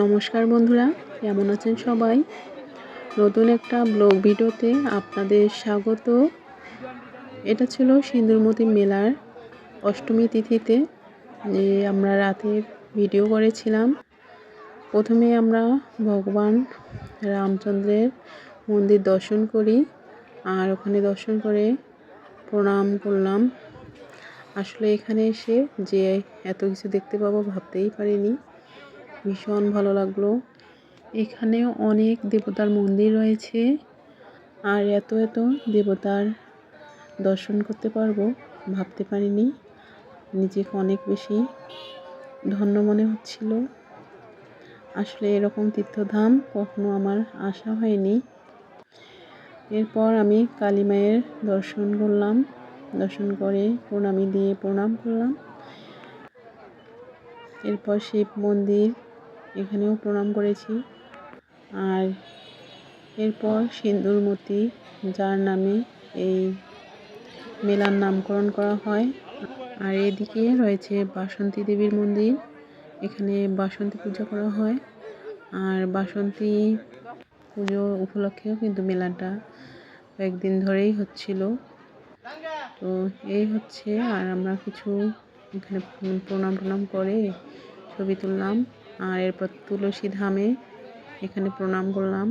নমস্কার বন্ধুরা, কেমন আছেন সবাই? নতুন একটা ব্লগ ভিডিওতে আপনাদের স্বাগত। এটা ছিল সিন্দুরমতি মেলার অষ্টমী তিথিতে, যে আমরা রাতের ভিডিও করেছিলাম। প্রথমে আমরা ভগবান রামচন্দ্রের মন্দির দর্শন করি, আর ওখানে দর্শন করে প্রণাম করলাম। আসলে এখানে এসে যে এত কিছু দেখতে পাবো ভাবতেই পারিনি। ভীষণ ভালো লাগল। এখানেও অনেক দেবতার মন্দির রয়েছে। আর এত এত দেবতার দর্শন করতে পারব, ভাবতে পারিনি। নিজেকে অনেক বেশি ধন্য মনে হচ্ছিল। আসলে এরকম তীর্থধাম কখনো আমার আসা হয়নি। এরপর আমি কালী মায়ের দর্শন করলাম। দর্শন করে প্রণামী দিয়ে প্রণাম করলাম। এরপর শিব মন্দির এখানেও প্রণাম করেছি। আর এরপর সিন্দুরমতি যার নামে এই মেলার নামকরণ করা হয়। আর এদিকে রয়েছে বাসন্তী দেবীর মন্দির। এখানে বাসন্তী পূজা করা হয়। আর বাসন্তী পুজো উপলক্ষেও কিন্তু মেলাটা কয়েকদিন ধরেই হচ্ছিল। তো এই হচ্ছে, আর আমরা কিছু এখানে প্রণাম প্রণাম করে ছবি তুললাম। আর এরপর তুলসী ধামে এখানে প্রণাম করলাম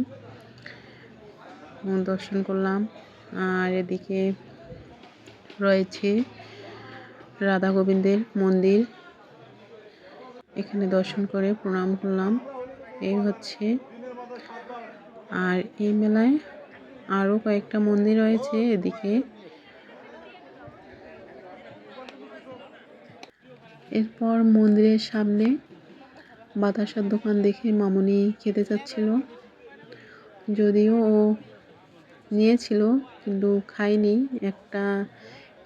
দর্শন করলাম। আর এদিকে রয়েছে রাধা গোবিন্দের মন্দির। এখানে দর্শন করে প্রণাম করলাম। এই হচ্ছে। আর এই মেলায় আরও কয়েকটা মন্দির রয়েছে এদিকে। এরপর মন্দিরের সামনে বাতাসার দোকান দেখে মামনি খেতে চাচ্ছিল। যদিও ও নিয়েছিল, কিন্তু খায়নি। একটা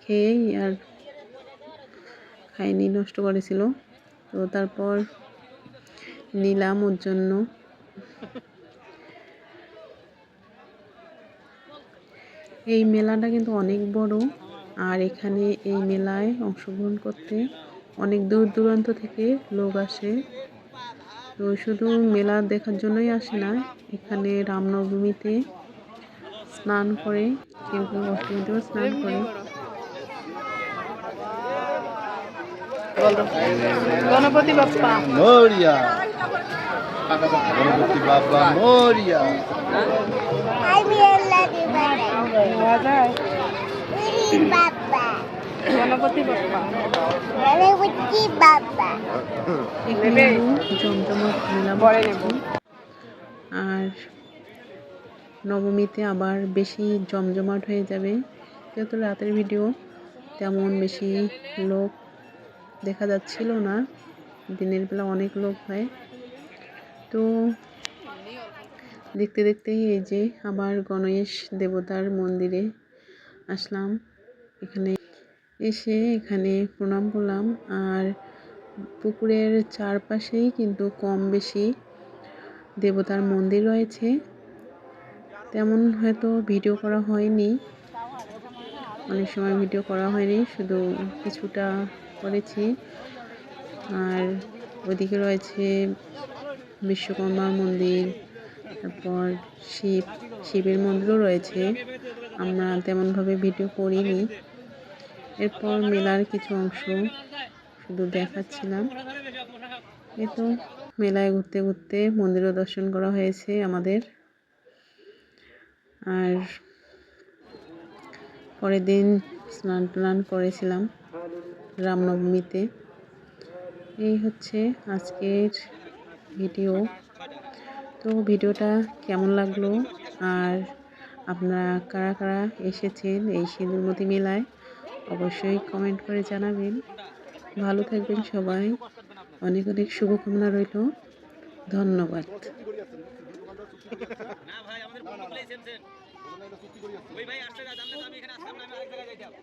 খেয়েই আর খায়নি, নষ্ট করেছিল। তো তারপর নিলাম ওর জন্য। এই মেলাটা কিন্তু অনেক বড়, আর এখানে এই মেলায় অংশগ্রহণ করতে অনেক দূর দূরান্ত থেকে লোক আসে। তো শুধু মেলা দেখার জন্যই আসে না এখানে রামনবমীতে স্নান করে কেউ কেউ অষ্টমীতেও স্নান করে। গণপতি বাপ্পা। মরিয়া। গণপতি বাবা মরিয়া। গণপতি বাপ্পা জমজমাট মেলা বসেছে। আর নবমীতে আবার বেশি জমজমাট হয়ে যাবে। যেহেতু রাতের ভিডিও তেমন বেশি লোক দেখা যাচ্ছিল না। দিনের বেলা অনেক লোক হয়। তো দেখতে দেখতেই এই যে আবার গণেশ দেবতার মন্দিরে আসলাম। এখানে এসে এখানে প্রণাম করলাম। আর পুকুরের চারপাশেই কিন্তু কম বেশি দেবতার মন্দির রয়েছে। তেমন হয়তো ভিডিও করা হয়নি। অনেক সময় ভিডিও করা হয়নি, শুধু কিছুটা করেছি। আর ওইদিকে রয়েছে বিশ্বকর্মা মন্দির, তারপর শিব, শিবের মন্দিরও রয়েছে। আমরা তেমনভাবে ভিডিও করিনি। এরপর মেলার কিছু অংশ শুধু দেখাচ্ছিলাম। এ তো মেলায় ঘুরতে ঘুরতে মন্দিরও দর্শন করা হয়েছে আমাদের। আর পরের দিন স্নান টান করেছিলাম রামনবমীতে। এই হচ্ছে আজকের ভিডিও। তো ভিডিওটা কেমন লাগল? আর আপনারা কারা কারা এসেছেন এই সিঁদুরমতি মেলায়? অবশ্যই কমেন্ট করে জানাবেন। ভালো থাকবেন সবাই। অনেক অনেক শুভকামনা রইল। ধন্যবাদ। ভাই আমি এখানে আসলাম না, আমি আরেক জায়গায় যাইতাম।